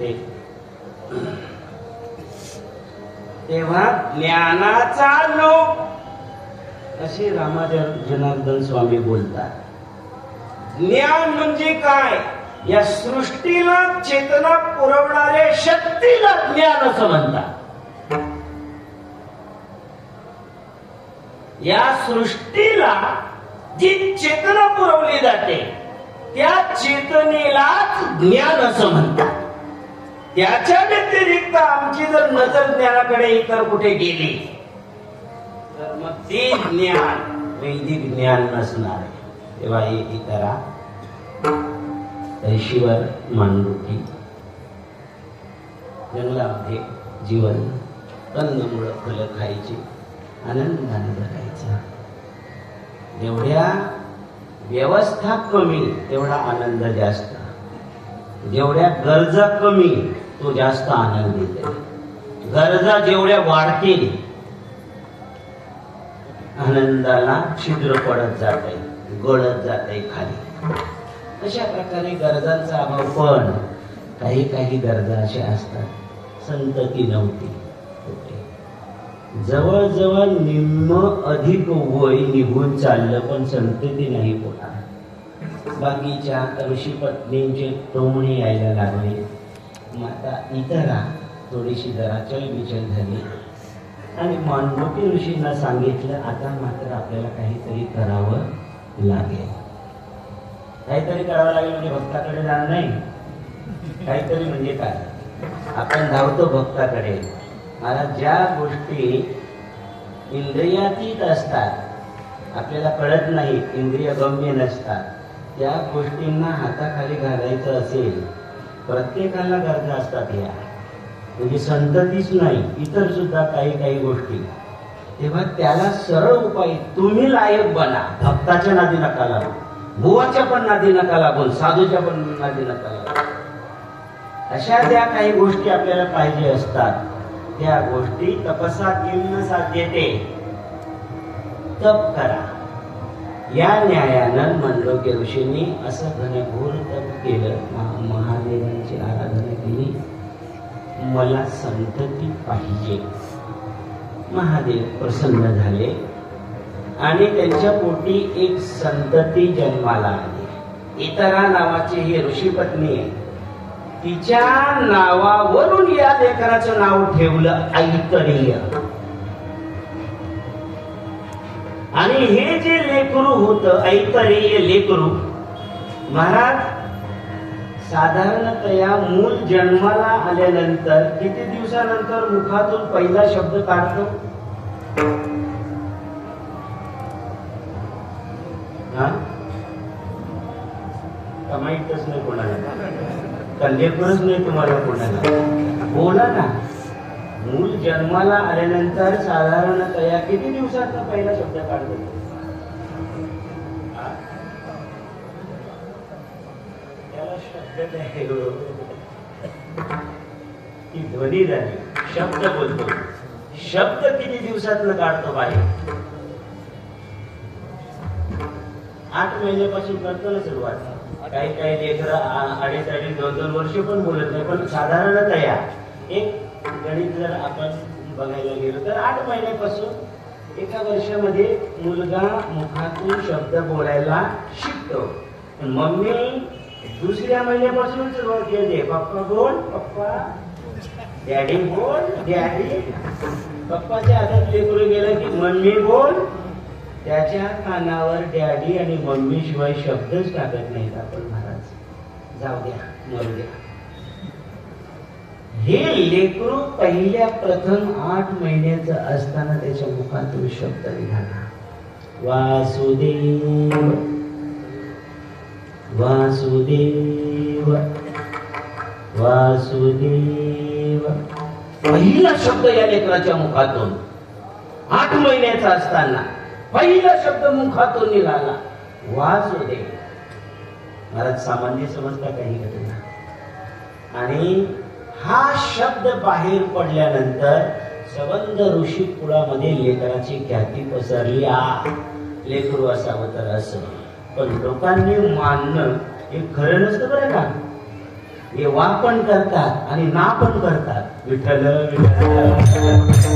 येते तेव्हा ज्ञानाचा लोक असे रामाजन जनार्दन स्वामी बोलतात. ज्ञान म्हणजे काय? या सृष्टीला चेतना पुरवणाऱ्या शक्तीला ज्ञान असं म्हणतात. या सृष्टीला जी चेतना पुरवली जाते त्या चेतनेलाच ज्ञान असं म्हणतात. त्याच्या व्यतिरिक्त आमची जर नजर ज्ञानाकडे इतर कुठे गेली तर मग ते ज्ञान वैदिक ज्ञान नसणार. आहे तेव्हा हे इतरा ऋषीवर तैशीवर मांडुकी जंगलामध्ये जीवन कंदमुळं फुलं खायची आनंदाने जगायचं. जेवढ्या व्यवस्था कमी तेवढा आनंद जास्त. जेवढ्या गरजा कमी तो जास्त आनंद देते. गरजा जेवढ्या वाढतील आनंदाला छिद्र पडत जात आहे गळत जात आहे खाली. अशा प्रकारे गरजांचा अभाव पण काही काही गरजा अशा असतात संतती नव्हती. जवळजवळ निम्म अधिक वय निघून चाललं पण संतती नाही पोटा बाकीच्या ऋषी पत्नींचे टोमणे यायला लागले. माता आता इतरा थोडीशी जरा विचल झाली. आणि मांडवकी ऋषींना सांगितलं आता मात्र आपल्याला काहीतरी करावं लागेल. काहीतरी करावं लागेल म्हणजे भक्ताकडे जाणं नाही. काहीतरी म्हणजे काय? आपण धावतो भक्ताकडे. मला ज्या गोष्टी इंद्रियातीत असतात आपल्याला कळत नाही इंद्रिय गम्य नसतात त्या गोष्टींना हाताखाली घालायचं असेल प्रत्येकाला गरजा असतात या. म्हणजे संततीच नाही इतर सुद्धा काही काही गोष्टी. तेव्हा त्याला सरळ उपाय तुम्ही लायक बना. भक्ताच्या नादी नका लागू. भुवाच्या पण नादी नका लागून साधूच्या पण नादी नका लागून अशा ज्या काही गोष्टी आपल्याला पाहिजे असतात. त्या गोष्टी तपसा किंम साध्यते तप करा. या न्यायानं मंडोके ऋषींनी असं घनघोर तप केलं महा- महादेवांची आराधना केली मला संतती पाहिजे. महादेव प्रसन्न झाले आणि त्यांच्या पोटी एक संतती जन्माला आली. इतरा नावाची ही ऋषीपत्नी आहे. तिच्या नावावरून या लेकराचं नाव ठेवलं ऐतरीय. आणि हे जे लेकरू होत ऐतरीय लेकरू महाराज साधारणतया मूल जन्माला आल्यानंतर किती दिवसानंतर मुखातून पहिला शब्द काढतो? हा? नाही कोणाला? का लेकरच नाही तुम्हाला कोणाला? बोला ना. मूल जन्माला आल्यानंतर साधारणतया किती दिवसात पहिला शब्द काढतो? त्याला शब्द नाही हो. ती ध्वनी झाली. शब्द बोलतो. शब्द किती दिवसात काढतो बाहेर आठ महिन्यापासून करतो ना सुरुवात. काही काही लेकर अडीच अडीच दोन दोन वर्ष पण बोलत नाही पण साधारणतया एक गणित जर आपण बघायला गेलो तर आठ महिन्यापासून एका वर्षामध्ये मुलगा मुखातून शब्द बोलायला शिकतो. मम्मी दुसऱ्या महिन्यापासून सुरुवात केली. पप्पा बोल पप्पा. डॅडी बोल डॅडी. पप्पाच्या हातात लेकरू गेलं की मम्मी बोल. त्याच्या कानावर डॅडी आणि मम्मी शिवाय शब्दच टाकत नाहीत आपण महाराज. जाऊ द्या मरू द्या. हे लेकरू पहिल्या प्रथम आठ महिन्याचं असताना त्याच्या मुखातून शब्द निघाला. वासुदेव वासुदेव वासुदेव. पहिला शब्द या लेकराच्या मुखातून आठ महिन्याचा असताना पहिला शब्द मुखातून निघाला वासुदेव. महाराज सामान्य समजता काही घटना? आणि हा शब्द बाहेर पडल्यानंतर सबंध ऋषी कुळामध्ये लेकराची ख्याती पसरली. आ लेकरू असावं तर असं. पण लोकांनी मानणं हे खरं नसतं बरं का? हे वाक पण करतात आणि ना पण करतात. विठ्ठल विठ्ठल.